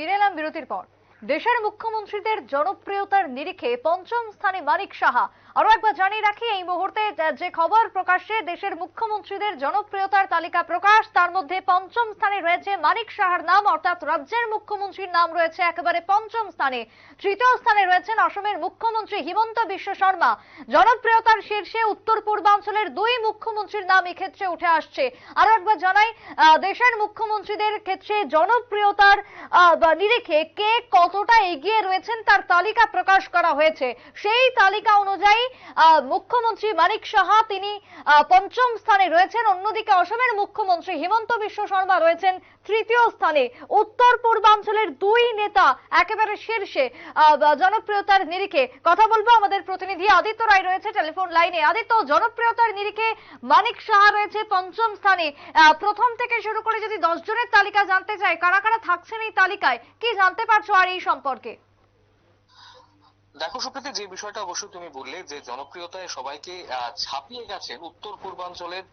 ফিরে এলাম বিরতির পর। দেশের মুখ্যমন্ত্রীদের জনপ্রিয়তার নিরিখে পঞ্চম স্থানে মানিক সাহা। আরও একবার জানিয়ে রাখি, এই মুহূর্তে যে খবর প্রকাশ্যে দেশের মুখ্যমন্ত্রীদের জনপ্রিয়তার তালিকা প্রকাশ, তার মধ্যে পঞ্চম স্থানে রয়েছে মানিক সাহার নাম, অর্থাৎ রাজ্যের মুখ্যমন্ত্রীর নাম রয়েছে একেবারে পঞ্চম স্থানে। তৃতীয় স্থানে রয়েছেন অসমের মুখ্যমন্ত্রী হিমন্ত বিশ্ব শর্মা। জনপ্রিয়তার শীর্ষে উত্তর পূর্বাঞ্চলের দুই মুখ্যমন্ত্রীর নাম এক্ষেত্রে উঠে আসছে। আরও একবার জানাই দেশের মুখ্যমন্ত্রীদের ক্ষেত্রে জনপ্রিয়তার নিরিখে কে কতটা এগিয়ে রয়েছেন, তার তালিকা প্রকাশ করা হয়েছে। সেই তালিকা অনুযায়ী মুখ্যমন্ত্রী মানিক সাহা, তিনি পঞ্চম স্থানে রয়েছেন। অন্যদিকে অসমের মুখ্যমন্ত্রী হিমন্ত বিশ্ব শর্মা রয়েছেন তৃতীয় স্থানে। উত্তর পূর্বাঞ্চলের দুই নেতা একেবারে শীর্ষে জনপ্রিয়তার নিরিখে। কথা বলব আমাদের প্রতিনিধি আদিত্য রায় রয়েছে টেলিফোন লাইনে। আদিত্য, জনপ্রিয়তার নিরিখে মানিক সাহা রয়েছে পঞ্চম স্থানে। প্রথম থেকে শুরু করে যদি দশ জনের তালিকা জানতে চাই কারা কারা থাকছেন এই তালিকায়, কি জানতে পারছ আর এই সম্পর্কে? দেখো সুপ্রীতি, যে বিষয়টা অবশ্যই তুমি বললে যে জনপ্রিয়তায় সবাইকে ছাপিয়ে গেছে উত্তর পূর্বাঞ্চলের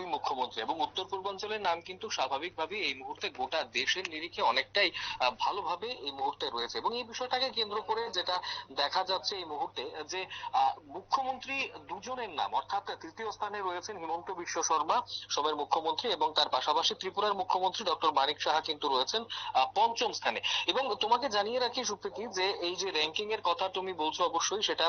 দুই মুখ্যমন্ত্রী এবং উত্তর পূর্বাঞ্চলের নাম কিন্তু স্বাভাবিকভাবে এই মুহূর্তে গোটা দেশের নিরিখে অনেকটাই ভালোভাবে এই মুহূর্তে রয়েছে। এবং এই বিষয়টাকে কেন্দ্র করে যেটা দেখা যাচ্ছে এই মুহূর্তে, যে মুখ্যমন্ত্রী দুজনের নাম, অর্থাৎ তৃতীয় স্থানে রয়েছেন হিমন্ত বিশ্ব শর্মা, সবের মুখ্যমন্ত্রী, এবং তার পাশাপাশি ত্রিপুরার মুখ্যমন্ত্রী ডক্টর মানিক সাহা কিন্তু রয়েছেন পঞ্চম স্থানে। এবং তোমাকে জানিয়ে রাখি সুপ্রীতি, যে এই যে র্যাঙ্কিং এর কথা তুমি বলছো অবশ্যই, সেটা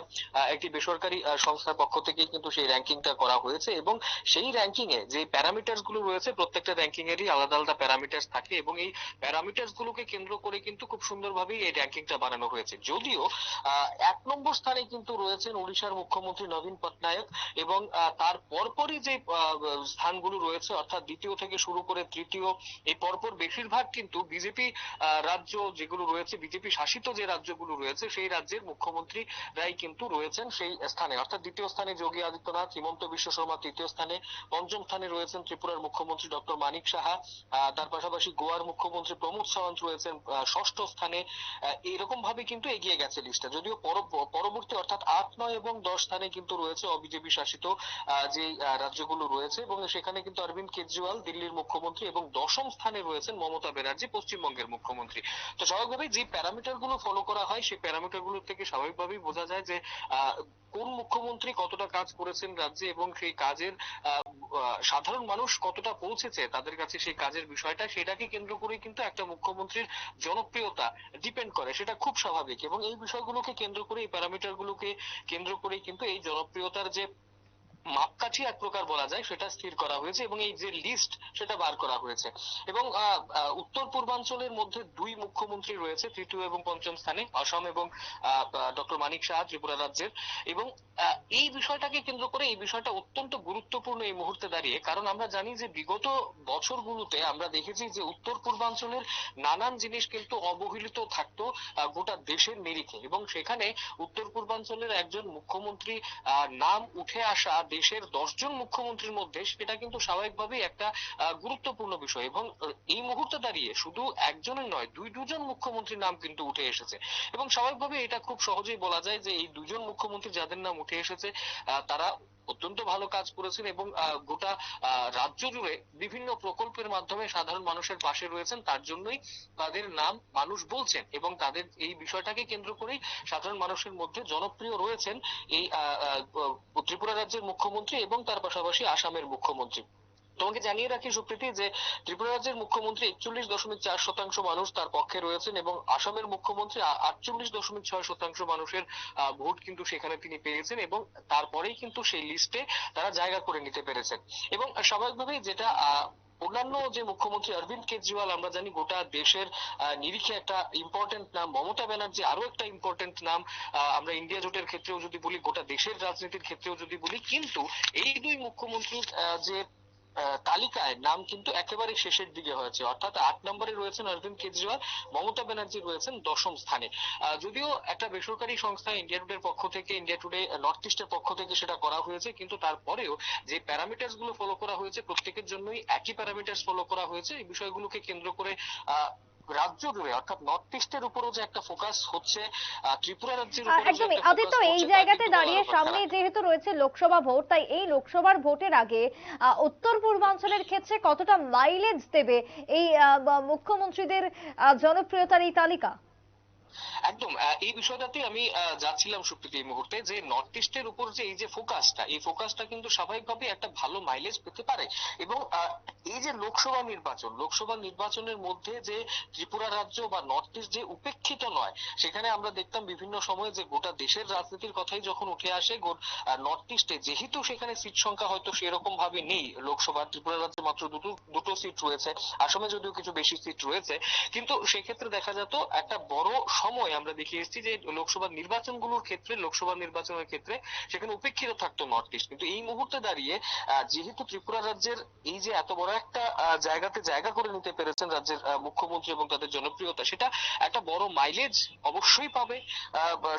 একটি বেসরকারি সংস্থার পক্ষ থেকে কিন্তু সেই র্যাঙ্কিংটা করা হয়েছে। এবং সেই র্যাঙ্কিং এ যে প্যারামিটার্সগুলো রয়েছে প্রত্যেকটা র্যাঙ্কিং এরই আলাদা আলাদা প্যারামিটার্স থাকে এবং এই প্যারামিটার্স গুলোকে কেন্দ্র করে কিন্তু খুব সুন্দরভাবে এই র্যাঙ্কিংটা বানানো হয়েছে। যদিও এক নম্বর স্থানে কিন্তু রয়েছেন ওড়িশার মুখ্যমন্ত্রী নবীন পটনায়ক এবং তার পরপরই যে স্থানগুলো রয়েছে, অর্থাৎ দ্বিতীয় থেকে শুরু করে তৃতীয়, এই পরপর বেশিরভাগ কিন্তু বিজেপি রাজ্য যেগুলো রয়েছে বিজেপি শাসিত যে রাজ্যগুলো রয়েছে, সেই রাজ্যের মুখ্যমন্ত্রীরাই কিন্তু রয়েছেন সেই স্থানে। অর্থাৎ দ্বিতীয় স্থানে যোগী আদিত্যনাথ, হিমন্ত বিশ্ব শর্মা তৃতীয় স্থানে, পঞ্চম স্থানে রয়েছেন ত্রিপুরার মুখ্যমন্ত্রী ডক্টর মানিক সাহা তার পাশাপাশি গোয়ার মুখ্যমন্ত্রী প্রমোদ সাওয়ান্ত রয়েছেন ষষ্ঠ স্থানে। এরকম ভাবে কিন্তু এগিয়ে গেছে লিস্টটা যদিও পরবর্তী অর্থাৎ আট, নয় এবং দশ স্থানে কিন্তু রয়েছে অবিজেপি শাসিত যে রাজ্যগুলো রয়েছে। এবং সেখানে কিন্তু অরবিন্দ কেজরিওয়াল দিল্লির মুখ্যমন্ত্রী এবং দশম স্থানে রয়েছেন মমতা ব্যানার্জি, পশ্চিমবঙ্গের মুখ্যমন্ত্রী। তো স্বাভাবিকভাবেই যে প্যারামিটারগুলো ফলো করা হয়, সেই প্যারামিটারগুলো থেকে স্বাভাবিকভাবেই বোঝা যায় যে কোন মুখ্যমন্ত্রী কতটা কাজ করেছেন রাজ্যে এবং সেই কাজের সাধারণ মানুষ কতটা পৌঁছেছে তাদের কাছে সেই কাজের বিষয়টা, সেটাকে কেন্দ্র করে কিন্তু একটা মুখ্যমন্ত্রীর জনপ্রিয়তা ডিপেন্ড করে, সেটা খুব স্বাভাবিক। এবং এই বিষয়গুলোকে কেন্দ্র করে, এই প্যারামিটার গুলোকে কেন্দ্র করে কিন্তু এই জনপ্রিয়তার যে মাপকাঠি এক প্রকার বলা যায়, সেটা স্থির করা হয়েছে এবং এই যে লিস্ট সেটা বার করা হয়েছে। এবং উত্তর পূর্বাঞ্চলের মধ্যে দুই মুখ্যমন্ত্রী রয়েছে, তৃতীয় এবং পঞ্চম স্থানে অসম এবং ডক্টর মানিক শাহ, ত্রিপুরা রাজ্যের। এবং এই বিষয়টাকে কেন্দ্র করে এই বিষয়টা অত্যন্ত গুরুত্বপূর্ণ এই মুহূর্তে দাঁড়িয়ে, কারণ আমরা জানি যে বিগত বছরগুলোতে আমরা দেখেছি যে উত্তর পূর্বাঞ্চলের নানান জিনিস কিন্তু অবহেলিত থাকতো গোটা দেশের নিরিখে এবং সেখানে উত্তর পূর্বাঞ্চলের একজন মুখ্যমন্ত্রী নাম উঠে আসা দেশের দশজন মুখ্যমন্ত্রীর মধ্যে সেটা কিন্তু স্বাভাবিকভাবেই একটা গুরুত্বপূর্ণ বিষয় এবং এই মুহূর্তে দাঁড়িয়ে শুধু একজনের নয়, দুই, দুজন মুখ্যমন্ত্রীর নাম কিন্তু উঠে এসেছে। এবং স্বাভাবিকভাবে এটা খুব সহজেই বলা যায় যে এই দুজন মুখ্যমন্ত্রী যাদের নাম উঠে এসেছে তারা অত্যন্ত ভালো কাজ করেছেন এবং গোটা রাজ্য জুড়ে বিভিন্ন প্রকল্পের মাধ্যমে সাধারণ মানুষের পাশে রয়েছেন। তার জন্যই তাদের নাম মানুষ বলছেন এবং তাদের এই বিষয়টাকে কেন্দ্র করেই সাধারণ মানুষের মধ্যে জনপ্রিয় রয়েছেন এই ত্রিপুরা রাজ্যের মুখ্যমন্ত্রী এবং তার পাশাপাশি আসামের মুখ্যমন্ত্রী। তোমাকে জানিয়ে রাখি, সুপ্রীতি, যে ত্রিপুরা রাজ্যের মুখ্যমন্ত্রী একচল্লিশ দশমিক চার শতাংশ মানুষ তার পক্ষে রয়েছেন এবং আসামের মুখ্যমন্ত্রী আটচল্লিশ দশমিক ছয় শতাংশ মানুষের ভোট কিন্তু সেখানে তিনি পেয়েছেন এবং তারপরেই কিন্তু সেই লিস্টে তারা জায়গা করে নিতে পেরেছেন। এবং স্বাভাবিকভাবেই যেটা অন্যান্য যে মুখ্যমন্ত্রী অরবিন্দ কেজরিওয়াল, আমরা জানি গোটা দেশের নিরিখে একটা ইম্পর্টেন্ট নাম, মমতা ব্যানার্জি আরও একটা ইম্পর্টেন্ট নাম আমরা ইন্ডিয়া জোটের ক্ষেত্রেও যদি বলি, গোটা দেশের রাজনীতির ক্ষেত্রেও যদি বলি, কিন্তু এই দুই মুখ্যমন্ত্রীর যে তালিকায় নাম কিন্তু একেবারে শেষের দিকে হয়েছে। অর্থাৎ আট নম্বরে রয়েছেন অরবিন্দ কেজরিওয়াল, মমতা ব্যানার্জি রয়েছেন দশম স্থানে। যদিও একটা বেসরকারি সংস্থা ইন্ডিয়া টুডের পক্ষ থেকে, ইন্ডিয়া টুডে নর্থ ইস্টের পক্ষ থেকে সেটা করা হয়েছে, কিন্তু তারপরেও যে প্যারামিটার্সগুলো ফলো করা হয়েছে, প্রত্যেকের জন্যই একই প্যারামিটার্স ফলো করা হয়েছে। এই বিষয়গুলোকে কেন্দ্র করে রাজ্য জুড়ে অর্থাৎ নর্থ ইস্টের উপরও যে একটা ফোকাস হচ্ছে ত্রিপুরা রাজ্যের উপর একদমই। আদিত্য এই জায়গাতে দাঁড়িয়ে সামনে যেহেতু রয়েছে লোকসভা ভোট তাই এই লোকসভার ভোটের আগে উত্তর পূর্বাঞ্চলের ক্ষেত্রে কতটা মাইলেজ দেবে এই মুখ্যমন্ত্রীদের জনপ্রিয়তার এই তালিকা? একদম এই বিষয়টাতে আমি যাচ্ছিলাম সুপ্রীতি এই মুহূর্তে যে নর্থ ইস্টের উপর যে এই যে ফোকাসটা এই ফোকাসটা কিন্তু স্বাভাবিকভাবে একটা ভালো মাইলেজ পেতে পারে। এবং এই যে লোকসভা নির্বাচন, লোকসভা নির্বাচনের মধ্যে যে ত্রিপুরা রাজ্য বা নর্থ ইস্ট যে উপেক্ষিত নয়, সেখানে আমরা দেখতাম বিভিন্ন সময়ে যে গোটা দেশের রাজনীতির কথাই যখন উঠে আসে নর্থ ইস্টে যেহেতু সেখানে সিট সংখ্যা হয়তো সেরকম ভাবে নেই, লোকসভা ত্রিপুরা রাজ্যে মাত্র দুটো দুটো সিট রয়েছে, আসামে যদিও কিছু বেশি সিট রয়েছে, কিন্তু সেক্ষেত্রে দেখা যেত একটা বড় সময় আমরা দেখে এসেছি যে লোকসভা নির্বাচনগুলোর ক্ষেত্রে, লোকসভা নির্বাচনের ক্ষেত্রে সেখানে উপেক্ষিত থাকতো নর্থ ইস্ট কিন্তু এই মুহূর্তে দাঁড়িয়ে যেহেতু ত্রিপুরা রাজ্যের এই যে এত বড় একটা জায়গাতে জায়গা করে নিতে পেরেছেন রাজ্যের মুখ্যমন্ত্রী এবং তাদের জনপ্রিয়তা, সেটা একটা বড় মাইলেজ অবশ্যই পাবে।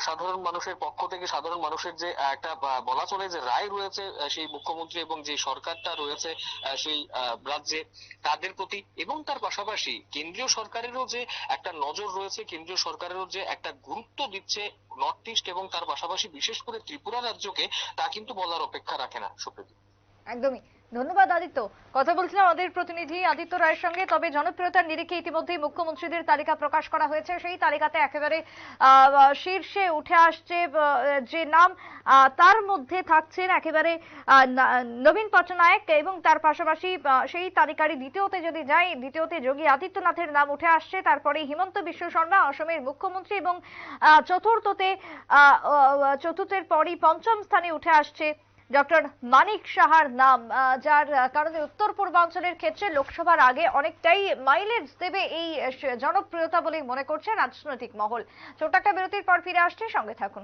সাধারণ মানুষের পক্ষ থেকে সাধারণ মানুষের যে একটা বলা চলে যে রায় রয়েছে সেই মুখ্যমন্ত্রী এবং যে সরকারটা রয়েছে সেই রাজ্যে তাদের প্রতি এবং তার পাশাপাশি কেন্দ্রীয় সরকারেরও যে একটা নজর রয়েছে, কেন্দ্রীয় সরকারেরও যে একটা গুরুত্ব দিচ্ছে নর্থ ইস্ট এবং তার পাশাপাশি বিশেষ করে ত্রিপুরা রাজ্যকে, তা কিন্তু বলার অপেক্ষা রাখে না সুপ্রীতি একদমই। ধন্যবাদ আদিত্য। কথা বলছিলাম আমাদের প্রতিনিধি আদিত্য রায়ের সঙ্গে, তবে জনপ্রিয়তার নিরিখে ইতিমধ্যেই মুখ্যমন্ত্রীদের তালিকা প্রকাশ করা হয়েছে। সেই তালিকাতে একেবারে শীর্ষে উঠে আসছে যে নাম তার মধ্যে থাকছেন একেবারে নবীন পট্টনায়ক এবং তার পাশাপাশি সেই তালিকারই দ্বিতীয়তে যদি যাই, দ্বিতীয়তে যোগী আদিত্যনাথের নাম উঠে আসছে। তারপরে হিমন্ত বিশ্ব শর্মা অসমের মুখ্যমন্ত্রী এবং চতুর্থতে চতুর্থের পরই পঞ্চম স্থানে উঠে আসছে ডক্টর মানিক সাহার নাম যার কারণে উত্তর পূর্বাঞ্চলের ক্ষেত্রে লোকসভার আগে অনেকটাই মাইলেজ দেবে এই জনপ্রিয়তা বলেই মনে করছে রাজনৈতিক মহল। ছোট্ট একটা বিরতির পর ফিরে আসছে, সঙ্গে থাকুন।